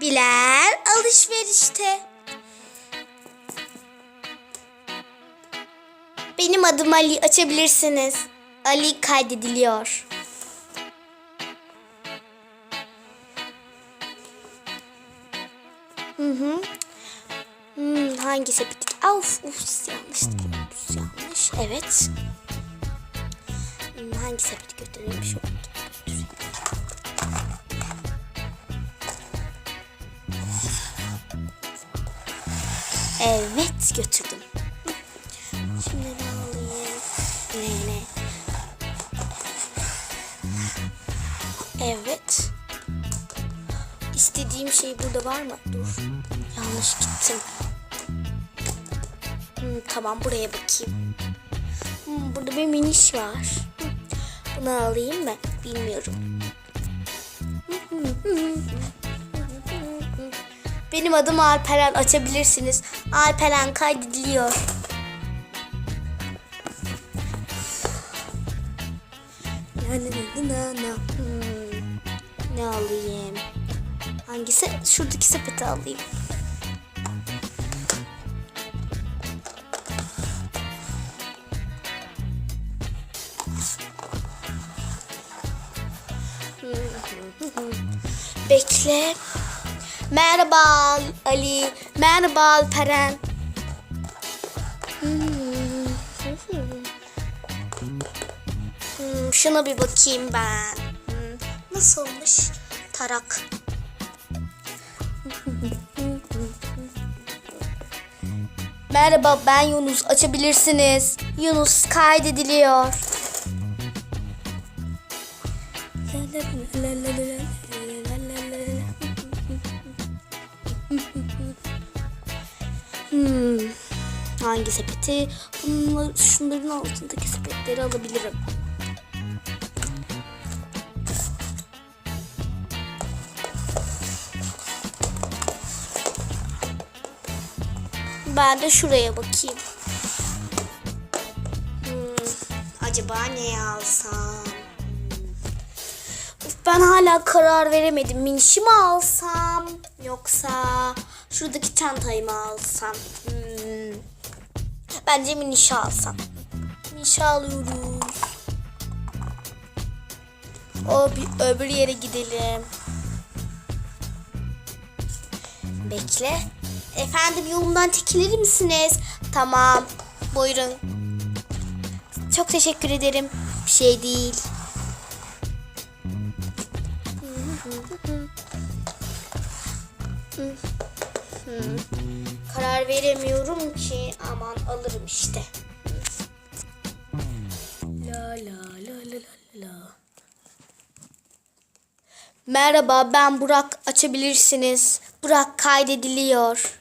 Bilen alışverişte. Benim adım Ali açabilirsiniz. Ali kaydediliyor. Hı hı. Hmm, hangi sepet? Of, uf, yanlış. Yanlış. Evet. Hmm, hangi sepeti götüreyim? Şu Evet götürdüm. Şimdi ne alayım? Ne ne? Evet. İstediğim şey burada var mı? Dur. Yanlış gittim. Hmm, tamam buraya bakayım. Hmm, burada bir miniş var. Hmm, Bunu alayım mı? Bilmiyorum. Benim adım Alperen açabilirsiniz. Alperen kaydediliyor. Hmm. Ne alayım? Hangisi? Şuradaki sepeti alayım. Bekle. Merhaba Ali. Merhaba Alperen. Hmm. Şuna bir bakayım ben. Hmm, nasılmış? Tarak. Merhaba ben Yunus. Açabilirsiniz. Yunus kaydediliyor. Hmm, hangi sepeti? Bunlar, şunların altındaki sepetleri alabilirim. Ben de şuraya bakayım. Hmm, acaba ne alsam? Ben hala karar veremedim. Minişi mi alsam? Yoksa şuradaki çantayı mı alsam? Hmm. Bence minişi alsam. Minişi alıyoruz. O bir öbür yere gidelim. Bekle. Efendim yolumdan çekilir misiniz? Tamam. Buyurun. Çok teşekkür ederim. Bir şey değil. Karar veremiyorum ki. Aman alırım işte. La la la la la la. Merhaba ben Burak açabilirsiniz. Burak kaydediliyor.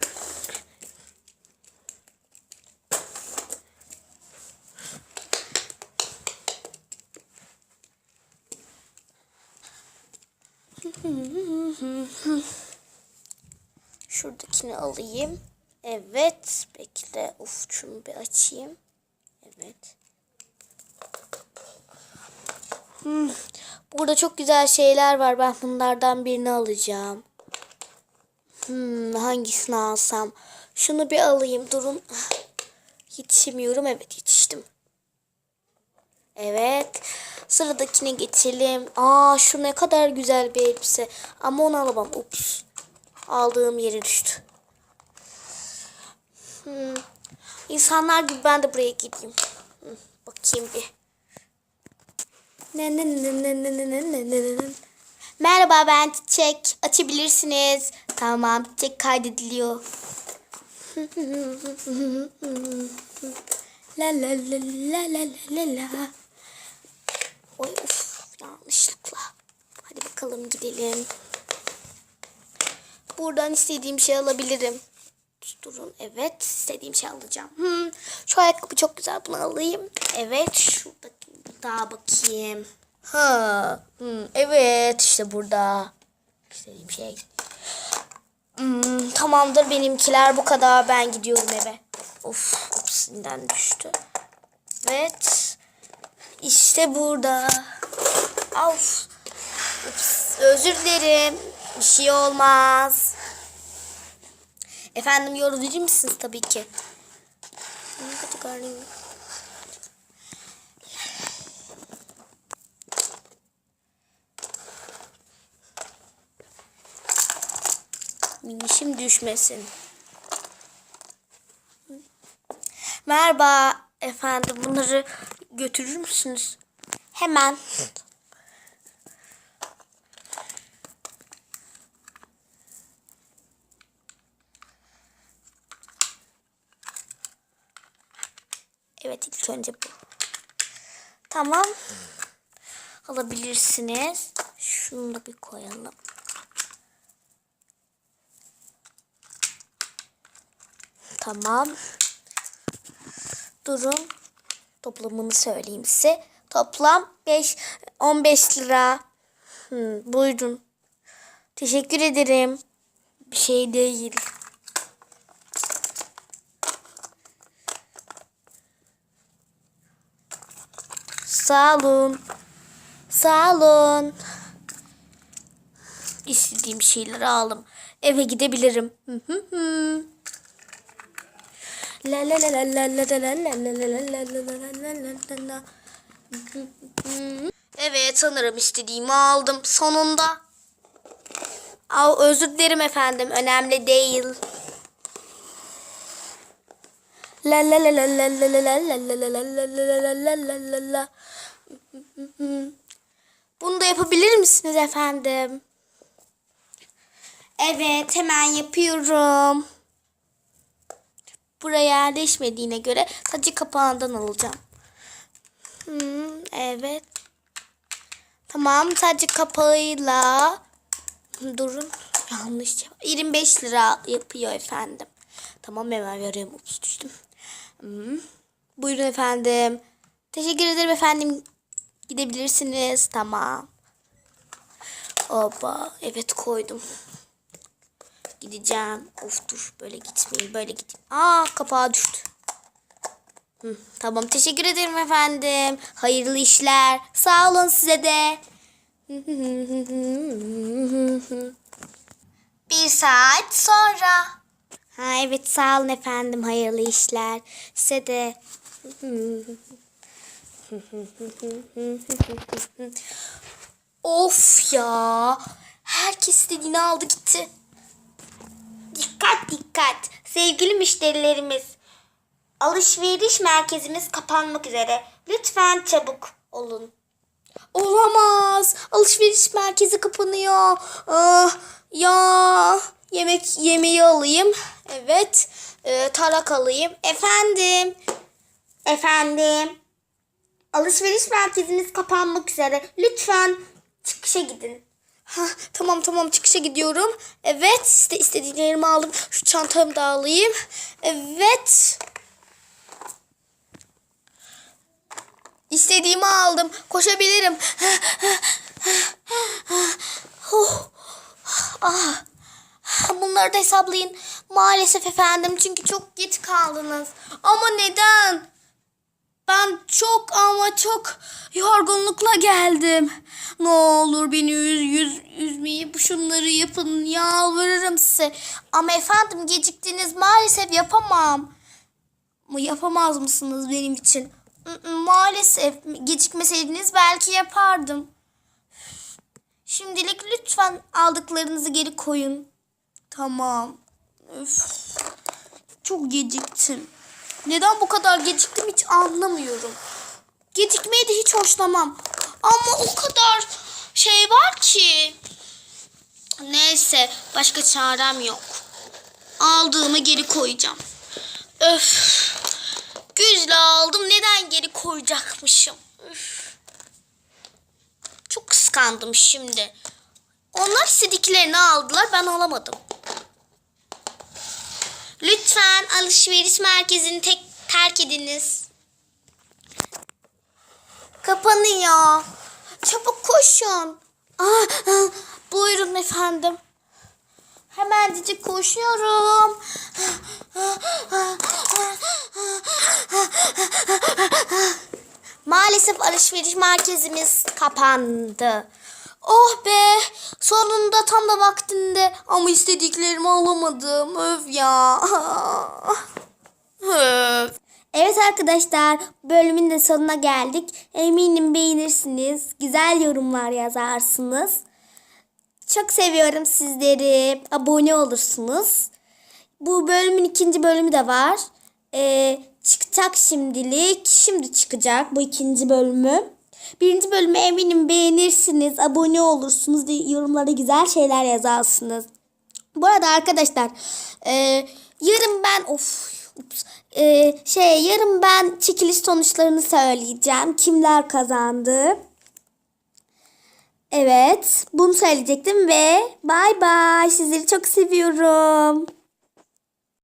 Şuradakini alayım. Evet. Bekle. Uf şunu bir açayım. Evet. Hmm, Burada çok güzel şeyler var. Ben bunlardan birini alacağım. Hmm, hangisini alsam? Şunu bir alayım. Durun. Yetişemiyorum. Evet yetiştim. Evet. Sıradakine geçelim. Aa şu ne kadar güzel bir elbise. Ama onu alamam. Ups. Aldığım yere düştü. Hmm. İnsanlar gibi ben de buraya gideyim. Hmm, bakayım bir. Merhaba ben Çiçek. Açabilirsiniz. Tamam Çiçek kaydediliyor. la la la la la la la. Oy uf yanlışlıkla. Hadi bakalım gidelim. Buradan istediğim şey alabilirim. Durun evet istediğim şey alacağım. Hmm, şu ayakkabı çok güzel bunu alayım. Evet şuradaki daha bakayım. Ha, hmm, evet işte burada. İstediğim şey. Hmm, tamamdır benimkiler bu kadar. Ben gidiyorum eve. Of, hepsinden düştü. Evet. İşte burada. Of. Ups, özür dilerim. Bir şey olmaz. Efendim yorucu musunuz tabii ki? Minişim düşmesin. Merhaba efendim bunları götürür müsünüz? Hemen. Evet ilk önce bu. Tamam. Alabilirsiniz. Şunu da bir koyalım. Tamam. Durun. Toplamını söyleyeyim size. Toplam 5 15 lira. Hmm, buyurun. Teşekkür ederim. Bir şey değil. Sağ olun. Sağ olun. İstediğim şeyleri aldım. Eve gidebilirim. La la la la la la la la la la la la. Evet sanırım istediğimi aldım sonunda. Aa, özür dilerim efendim önemli değil. La la la la la la la la la la la la la la la la la la. Bunu da yapabilir misiniz efendim? Evet hemen yapıyorum. Buraya yerleşmediğine göre sadece kapağından alacağım. Hmm, evet. Tamam sadece kapağıyla. Durun yanlış cevap. 25 lira yapıyor efendim. Tamam hemen veriyorum. Ups düştüm. Hmm. Buyurun efendim. Teşekkür ederim efendim. Gidebilirsiniz. Tamam. Oba evet koydum. Gideceğim. Of dur böyle gitmeyeyim böyle gideyim. Aa kapağı düştü. Hı, tamam teşekkür ederim efendim. Hayırlı işler. Sağ olun size de. Bir saat sonra. Ha evet sağ olun efendim. Hayırlı işler. Size de. of ya. Herkes istediğini aldı gitti. Dikkat dikkat. Sevgili müşterilerimiz. Alışveriş merkezimiz kapanmak üzere. Lütfen çabuk olun. Olamaz. Alışveriş merkezi kapanıyor. Ah, ya yemek yemeği alayım. Evet. Ee, tarak alayım. Efendim. Efendim. Alışveriş merkezimiz kapanmak üzere. Lütfen çıkışa gidin. Ha, tamam tamam çıkışa gidiyorum. Evet işte istediklerimi aldım. Şu çantamı da alayım. Evet. İstediğimi aldım. Koşabilirim. Oh. Ah. Bunları da hesaplayın. Maalesef efendim çünkü çok geç kaldınız. Ama neden? Ben çok ama çok yorgunlukla geldim. Ne olur beni yüz yüz üzmeyi şunları yapın yalvarırım size. Ama efendim geciktiniz maalesef yapamam. Yapamaz mısınız benim için? M- Maalesef gecikmeseydiniz belki yapardım. Şimdilik lütfen aldıklarınızı geri koyun. Tamam. Öf. Çok geciktim. Neden bu kadar geciktim hiç anlamıyorum. Gecikmeyi de hiç hoşlamam. Ama o kadar şey var ki. Neyse başka çarem yok. Aldığımı geri koyacağım. Öf. Güzle aldım neden geri koyacakmışım. Üf. Çok kıskandım şimdi. Onlar istediklerini aldılar ben alamadım. Lütfen alışveriş merkezini tek terk ediniz. Kapanıyor. Çabuk koşun. Aa, aa, buyurun efendim. Hemencik koşuyorum. Maalesef alışveriş merkezimiz kapandı. Oh be sonunda tam da vaktinde ama istediklerimi alamadım. Öf ya. Öf. Evet arkadaşlar bölümün de sonuna geldik. Eminim beğenirsiniz. Güzel yorumlar yazarsınız. Çok seviyorum sizleri. Abone olursunuz. Bu bölümün ikinci bölümü de var. Ee, çıkacak şimdilik. Şimdi çıkacak bu ikinci bölümü. Birinci bölümü eminim beğenirsiniz. Abone olursunuz. ve Yorumlara güzel şeyler yazarsınız. Bu arada arkadaşlar e, yarın ben of ups, e, şey yarın ben çekiliş sonuçlarını söyleyeceğim. Kimler kazandı? Evet bunu söyleyecektim ve bay bay sizleri çok seviyorum.